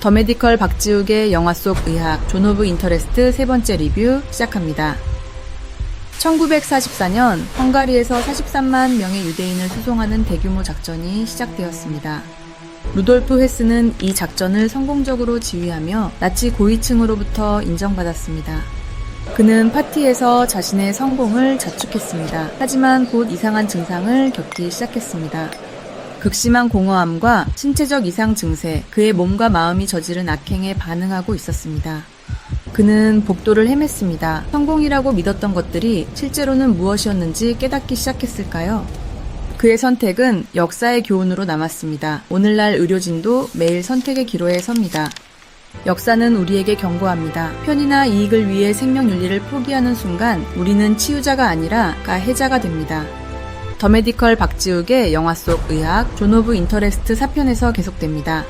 더 메디컬 박지욱의 영화 속 의학 존 오브 인터레스트 세 번째 리뷰 시작합니다. 1944년 헝가리에서 43만 명의 유대인을 수송하는 대규모 작전이 시작되었습니다. 루돌프 헤스는 이 작전을 성공적으로 지휘하며 나치 고위층으로부터 인정받았습니다. 그는 파티에서 자신의 성공을 자축했습니다. 하지만 곧 이상한 증상을 겪기 시작했습니다. 극심한 공허함과 신체적 이상 증세, 그의 몸과 마음이 저지른 악행에 반응하고 있었습니다. 그는 복도를 헤맸습니다. 성공이라고 믿었던 것들이 실제로는 무엇이었는지 깨닫기 시작했을까요? 그의 선택은 역사의 교훈으로 남았습니다. 오늘날 의료진도 매일 선택의 기로에 섭니다. 역사는 우리에게 경고합니다. 편의나 이익을 위해 생명 윤리를 포기하는 순간 우리는 치유자가 아니라 가해자가 됩니다. 더 메디컬 박지욱의 영화 속 의학 존 오브 인터레스트 4편에서 계속됩니다.